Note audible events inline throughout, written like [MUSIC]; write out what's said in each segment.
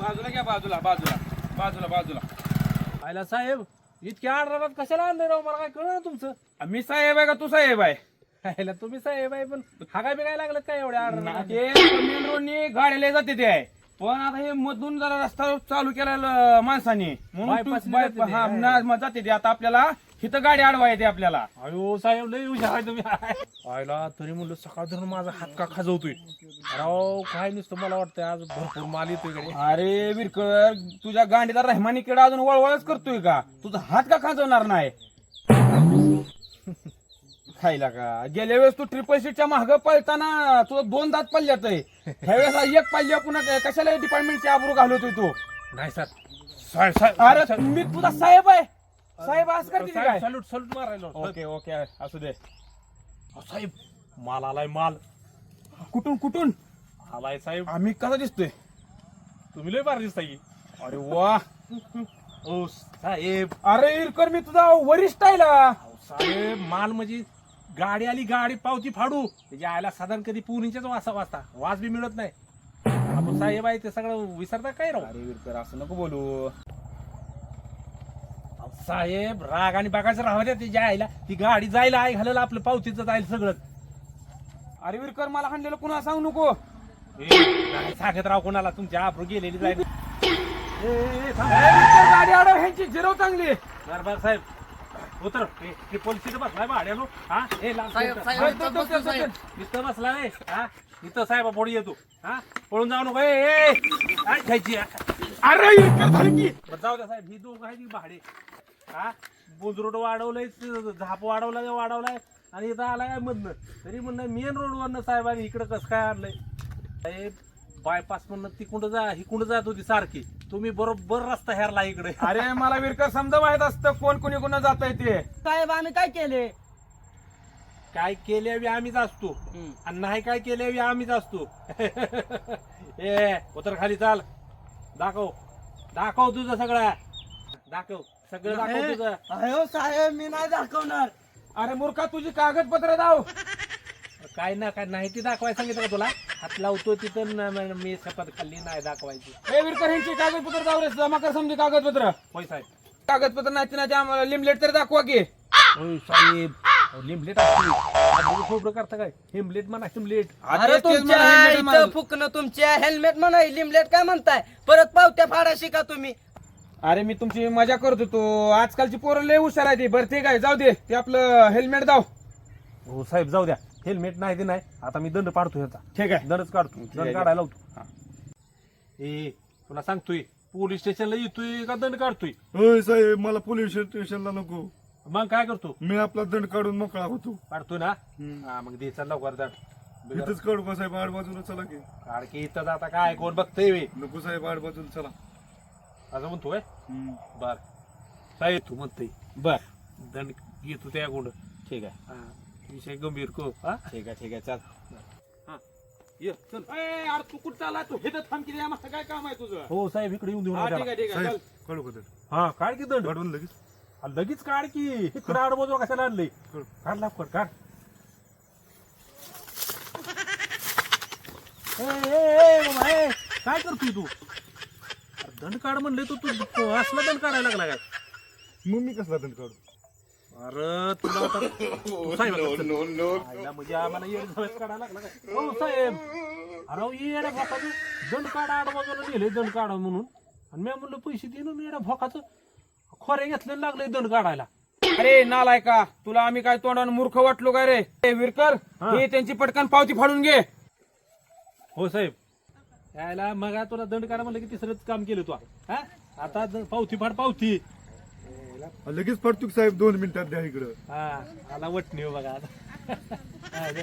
बाजूला घ्या बाजूला बाजूला बाजूला बाजूला. आयला साहेब इतक्या आडरात कशाला आणले राव? मला काय कळलं तुमचं? मी साहेब आहे का? तू साहेब आहे? आयला तुम्ही साहेब आहे पण हा काय बिगाय लागलं काय एवढ्या ना आडरात ते मेन रोडनी गाड्याला जाते ते. आहे पण आता हे मधून जरा रस्ता चालू केला माणसाने. म्हणून Bypass तू ने बाय- जाते ते. जाते ते आता आपल्याला इथं गाडी अडवा येते आपल्याला. अयो साहेब लय हुशार आहे तुम्ही. आयला तरी म्हणलं सकाळ धरून माझा हात का खाजवतोय? राव काय नुसतं मला वाटतंय आज भरपूर माल येतोयकडे अरे विरकर तुझ्या गांडीला रहमानीकडे अजून वळवळच करतोय का? तुझा हात का खाजवणार नाही? खायला का? गेल्या वेळेस तू ट्रिपल सीटच्या माग पळताना तुझा दोन दात पडल्यात ह्यावेळेस एक पाहिजे पुन्हा कशाला डिपार्टमेंटची आबरू घालवतोय तू? नाही सर साहेब साहेब अरे मी तुझा साहेब आहे. साहेब असं करते की काय? सॅल्यूट सॅल्यूट मारायला ओके ओके असू दे. अहो, साहेब माल आलाय माल. कुठून कुठून? आलाय साहेब. आम्ही कसा दिसतोय? तुम्ही लय बार दिसताय. अरे वा. ओ साहेब. अरे इरकर मी तुझा वरिष्ठ आहे अहो, साहेब माल म्हणजे गाडी आली गाडी पावती फाडू. त्याच्या आयला साधारण कधी पुरीच्याच वासा वाजता. वाज बी मिळत नाही. आपण साहेब आहे ते सगळं विसरता काय राव? अरे विरकर असं नको बोलू. अहो, साहेब राग आणि बघायचं राहू द्या त्याच्या आईला. ती गाडी जायला आई घालायला आपलं पावतीचं जाईल सगळं. अरे विरकर मला हाणलेलं कुणा सांगू नको? सांगत राव कोणाला. तुमच्या आबरू गेलेली जाईल. ए, ए, थांब. अरे विरकर, गाडी अडव ह्यांची जिरव चांगली. बर बर साहेब. उतर. ए, ट्रिपल सीट बसलाय भाड्यानो. हा? साहेब. साहेब, हा, इथं बसतो, साहेब. इथं. बसलाय हा? इथं साहेब पुढे येतो. हा? पळून जाऊ नको. ए, ए काय खायची अरे विरकर झाली की. बरं, जाऊ द्या साहेब. ही दोघं आहे ती भाडे. हा? बुजरोड वाढवलंय झाप वाढवलाय वाढवलाय. आणि इथं आलाय काय मधनं. तरी म्हणलं मेन रोडवरनं साहेब आणि इकडं कसं काय आणलंय? साहेब बायपास म्हणलं ती कुठं जा ही कुठं जात होती सारखी. तुम्ही बरोबर रस्ता हेरला इकडे. अरे मला विरकर समजा माहीत असतं कोण कोणी कोणा जात आहे ते साहेब आम्ही काय केले? काय केल्यावी आम्हीच असतो. आणि नाही काय केल्यावी आम्हीच असतो. [LAUGHS] ए उतर खाली चाल. दाखव. दाखव तुझं सगळं. दाखव. सगळं दाखव तुझं. अहो साहेब मी नाही दाखवणार. अरे मूर्खा तुझी कागदपत्र दाव. काय ना काय नाही ती दाखवायला सांगितलं का तुला? हात लावतो तिथं न- न- मी शपथ खाल्ली नाही दाखवायची. हे विरकर ह्यांची कागदपत्र दाव रे जमा कर समजे कागदपत्र. होय साहेब. कागदपत्र नाही ते आम्हाला लिमलेट तरी दाखवा की. होय साहेब. लिमलेट असते खोबरं करता काय? हिमलेट म्हणा हिमलेट अरे तुमच्या इथं फुकणं तुमच्या हेल्मेट म्हणा लिमलेट काय म्हणताय? परत पावत्या फाडा शिका तुम्ही? अरे मी तुमची मजा करत होतो. आजकालची पोरं लय हुशार आहे ती बरं ठीक आहे जाऊ दे. ते आपलं हेल्मेट दाव. हो साहेब जाऊ द्या. हेल्मेट नाही ते नाही. आता मी दंड पाडतो ह्याचा. ठीक आहे. दंडच काढतो. आहे. दंड काढायला हा. लावतो ए तुला सांगतोय पोलीस स्टेशनला येतोय का दंड काढतोय? होय साहेब मला पोलीस स्टेशनला नको. मग काय करतो? मी आपला दंड काढून मोकळा होतो. काढतोय ना? हा मग दे चल लवकर दंड इथंच काढू का साहेब? आड बाजूला चला की. काढ की इथं जाता काय कोण बघतय वे नको साहेब आड बाजूला चला. असं म्हणतोय हम्म. बर. साहेब तू म्हणतोय. बर. दंड घेतो त्या कोण ठीक आहे. विषय गंभीर को हा? ठीक आहे ठीक आहे चल. ये चल. अरे तू कुठं चालला तू हे थांब किती मस्त काय काम आहे तुझं? हो साहेब इकडे येऊन देऊ हा नका ठीक आहे ठीक आहे साहेब चल. काढू का दंड हा काढ की दंड. काढून लगेच. हा, लगेच काढ की. इकडे आडबाजू कशाला आणलंय? काढ. काढ लवकर काढ. ए, ए, ए, बाबा, ए, काय करतोय तू? अरे, दंड काढ म्हणले तू तू तू असला दंड काढायला लागला काय? मग मी कसला दंड काढू? अरे तुला आता तू साहेब आता चल. आईला म्हणजे आम्हाला येड झवेस काढायला लागला काय? हो साहेब अरे येड्या भोकाचं. दंड काढा आडबाजूला नेले दंड काढा म्हणून. आणि मी म्हणलं पैसे येड्या भोकाचं. खोऱ्या घेतलं लागलंय दंड काढायला. अरे नालाय का तुला आम्ही काय तोंडानं मूर्ख वाटलो काय रे? ए, विरकर हा. हे त्यांची पटकन पावती फाडून घे. हो साहेब. यायला मग तुला दंड काढा म्हणलं की तिसरंच काम केलं तू. हा? आता द- पावती फाड पावती. लगेच पडतो साहेब दोन मिनिटात द्या इकडं. हा आला वटणी हो बघा आता. हा, दे.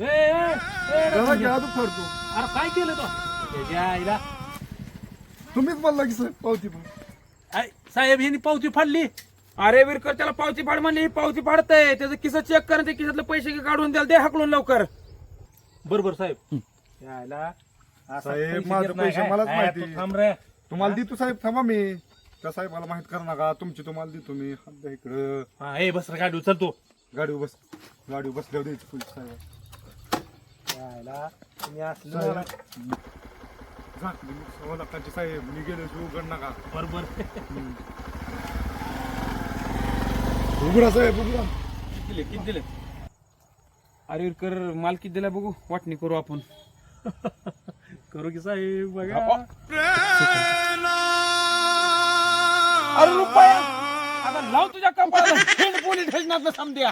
ए, ए, ए, चला की अरे काय केलं तो? त्याच्या आईला तुम्हीच म्हणला की साहेब पावती पण साहेब यांनी पावती फाडली. अरे विरकर त्याला पावती फाड म्हणली ही पावती फाडतंय. त्याचं किस्सा चेक कर ते किसातले पैसे काढून द्याल दे हाकलून लवकर. बरोबर साहेब. यायला असा साहेब, पैसे माझं देत नाही. पैसे? मलाच माहिती. तू थांब रे. तुम्हाला देतो साहेब थांबा मी. त्या साहेबाला माहीत करू नका. तुमची तुम्हाला देतो मी. हात द्या इकडं. हा ए बस रे गाडी उचलतो गाडीवर बस. गाडीवर बसल्यावर द्यायची पोलीस साहेब यायला तुम्ही असलं साहेब. मला- साहेब मी गेलो की उघड नका. बरोबर. उघडा साहेब उघडा. किती दिले? किती दिले? अरे कर माल किती दिला बघू? वाटणी करू आपण. [LAUGHS] करू की साहेब बघा. अरे रुपया! आता लाव तुझ्या कंपनीला पोलीस स्टेशनात समजा